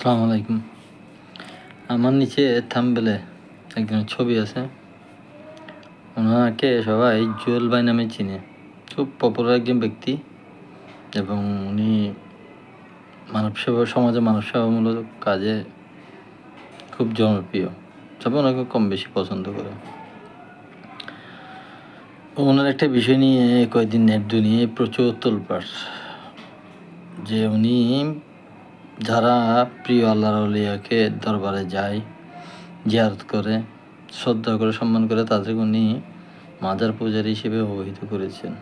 আসসালামু আলাইকুম। আমার নিচে থাম্বেলে একজনের ছবি আছে। ওনাকে সবাই জুয়েল ভাই নামে চিনে। খুব পপুলার একজন ব্যক্তি এবং উনি মানব সেবা, সমাজে মানব সেবামূলক কাজে খুব জনপ্রিয়। সবাই ওনাকে কম বেশি পছন্দ করে। ওনার একটা বিষয় নিয়ে কয়েকদিন নেট দুনিয়ে প্রচুর তোলপাড়। যে উনি যারা প্রিয় আল্লাহর আলিয়াকে দরবারে যায়, জিয়ারত করে, শ্রদ্ধা করে, সম্মান করে, তাদের উনি মাজার পূজারী হিসেবে অবহিত করেছেন।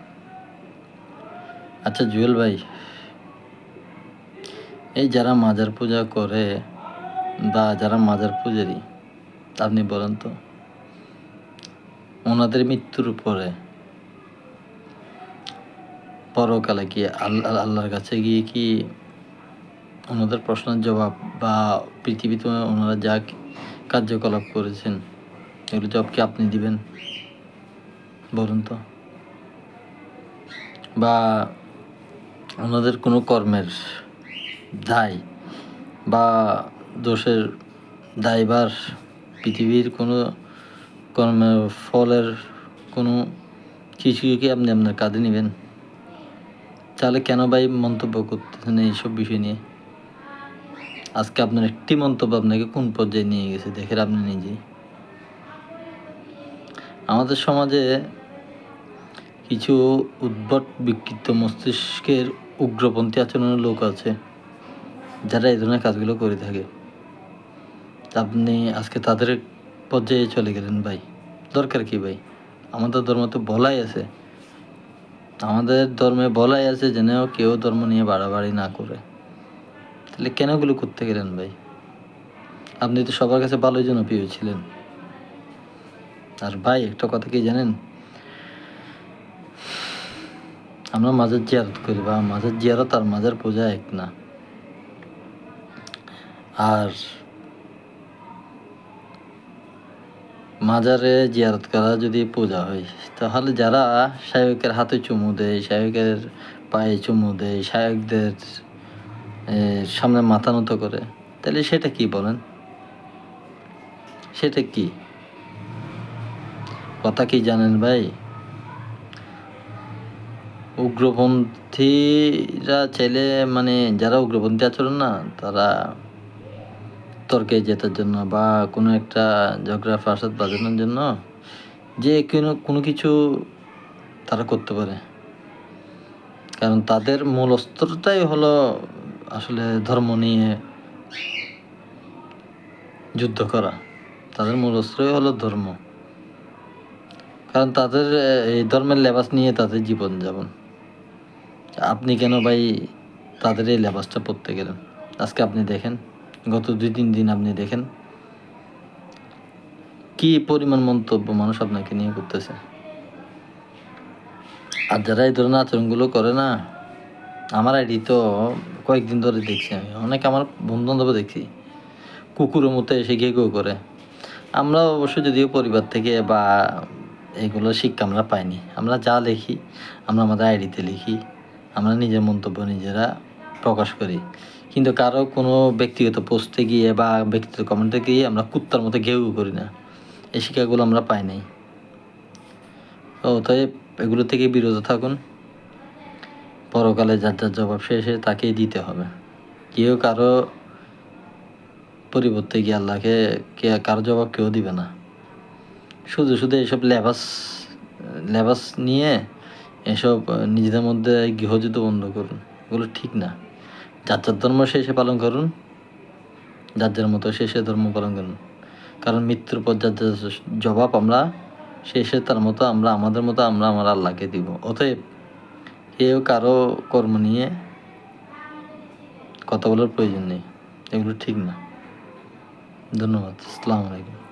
আচ্ছা জুয়েল ভাই, এই যারা মাজার পূজা করে বা যারা মাজার পূজারী, আপনি বলেন তো, ওনাদের মৃত্যুর পরে পরকালে কি আল্লাহ আল্লাহর কাছে গিয়ে কি ওনাদের প্রশ্নের জবাব বা পৃথিবীতে ওনারা যা কার্যকলাপ করেছেন, এগুলো জবাব কি আপনি দিবেন? বলুন তো। বা ওনাদের কোনো কর্মের দায় বা দোষের দায়বার পৃথিবীর কোনো কর্মের ফলের কোনো কিছু কি আপনি আপনার কাঁধে নেবেন? তাহলে কেন ভাই মন্তব্য করতেছেন এইসব বিষয় নিয়ে? আজকে আপনার একটি মন্তব্য আপনাকে কোন পর্যায়ে নিয়ে গেছে দেখেন আপনি নিজেই। আমাদের সমাজে কিছু উদ্ভট বিকৃত মস্তিষ্কের উগ্রপন্থী আচরণের লোক আছে, যারা এই ধরনের কাজগুলো করে থাকে। আপনি আজকে তাদের পর্যায়ে চলে গেলেন ভাই। দরকার কি ভাই? আমাদের ধর্ম তো বলাই আছে। আমাদের ধর্মে বলাই আছে যেন কেউ ধর্ম নিয়ে বাড়াবাড়ি না করে। তাহলে কেন এগুলো করতে গেলেন ভাই? আপনি তো সবার কাছে ভালোই জন্য প্রিয় ছিলেন। আর ভাই, একটা কথা কি জানেন? আমরা মাঝের জিয়ারত করি বা মাঝের জিয়ারত আর মাঝের পূজা এক না। আর মাজারে জিয়ারত করা যদি পূজা হয়, তাহলে যারা শায়কের হাতে চুমু দেয় শায়কের পায়ে চুমু দেয় শায়কদের সামনে মাথা নত করে। তাহলে সেটা কি বলেন? সেটা কি? কথা কি জানেন ভাই? উগ্রপন্থীরা চাইলে মানে যারা উগ্রপন্থী আচরণ না, তারা তর্কে জেতার জন্য বা কোনো একটা ঝগড়া, ফাসাদ বাজানোর জন্য যে কোনো কোনো কিছু তারা করতে পারে। কারণ তাদের মূল অস্ত্রটাই হলো আসলে ধর্ম নিয়ে যুদ্ধ করা। তাদের মূল অস্ত্রই হলো ধর্ম। কারণ তাদের এই ধর্মের লেবাস নিয়ে তাদের জীবন যাপন আপনি কেন ভাই তাদের এই লেবাসটা পড়তে গেলেন? আজকে আপনি দেখেন, গত দুই, তিন দিন আপনি দেখেন, কি পরিমাণ মন্তব্য মানুষ আপনাকে নিয়ে করতেছে। আর যারা এই ধরনের আচরণগুলো করে না, আমার আইডি তো কয়েকদিন ধরে দেখছি আমি। অনেক আমার বন্ধু বান্ধব দেখছি। কুকুরের মতো এসে গিয়ে কেউ করে। আমরা অবশ্য যদিও পরিবার থেকে বা এগুলো শিক্ষা আমরা পাইনি। আমরা যা লিখি, আমরা আমাদের আইডিতে লিখি, আমরা নিজের মন্তব্য নিজেরা প্রকাশ করি। কিন্তু কারও কোনো ব্যক্তিগত পোস্টে গিয়ে বা ব্যক্তিগত কমেন্টে গিয়ে আমরা কুত্তার মতো ঘেউ করি না। এই শিক্ষাগুলো আমরা পাই নাই। ও তাই এগুলো থেকে বিরত থাকুন। পরকালে যার যার জবাব শেষে তাকেই দিতে হবে। কেউ কারও পরিবর্তে গিয়ে আল্লাহকে কে, কারও জবাব কেউ দিবে না। শুধু শুধু এসব লেবাস লেবাস নিয়ে এসব নিজেদের মধ্যে গৃহযুদ্ধ বন্ধ করুন। এগুলো ঠিক না। যার যার ধর্ম শেষে পালন করুন। যার যার মতো শেষে ধর্ম পালন করুন। কারণ মৃত্যুর পর যার যার জবাব আমরা শেষে তার মতো আমরা, আমাদের মতো আমরা, আমার আল্লাহকে দিব। অতএব কেউ কারও কর্ম নিয়ে কথা বলার প্রয়োজন নেই। এগুলো ঠিক না। ধন্যবাদ। আসসালামু আলাইকুম।